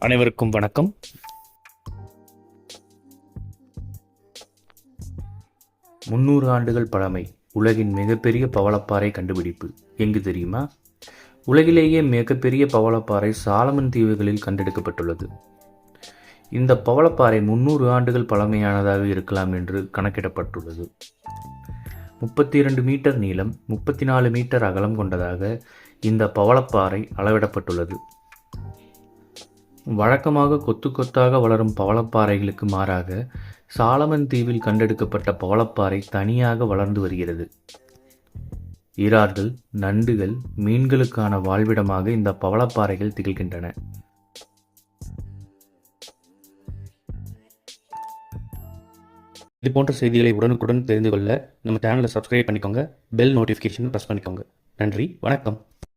அனைவருக்கும் வணக்கம். முன்னூறு ஆண்டுகள் பழமை உலகின் மிகப்பெரிய பவளப்பாறை கண்டுபிடிப்பு. எங்கு தெரியுமா? உலகிலேயே மிகப்பெரிய பவளப்பாறை சாலமன் தீவுகளில் கண்டெடுக்கப்பட்டுள்ளது. இந்த பவளப்பாறை முன்னூறு ஆண்டுகள் பழமையானதாக இருக்கலாம் என்று கணக்கிடப்பட்டுள்ளது. முப்பத்தி இரண்டு மீட்டர் நீளம் முப்பத்தி நாலு மீட்டர் அகலம் கொண்டதாக இந்த பவளப்பாறை அளவிடப்பட்டுள்ளது. வழக்கமாக கொத்து கொத்தாக வளரும் பவளப்பாறைகளுக்கு மாறாக சாலமன் தீவில் கண்டெடுக்கப்பட்ட பவளப்பாறை தனியாக வளர்ந்து வருகிறது. இறார்கள் நண்டுகள் மீன்களுக்கான வாழ்விடமாக இந்த பவளப்பாறைகள் திகழ்கின்றன. இது போன்ற செய்திகளை உடனுக்குடன் தெரிந்து கொள்ள நம்ம சேனலை சப்ஸ்கிரைப் பண்ணிக்கோங்க பெல் நோட்டிஃபிகேஷன் ப்ரெஸ் பண்ணிக்கோங்க. நன்றி வணக்கம்.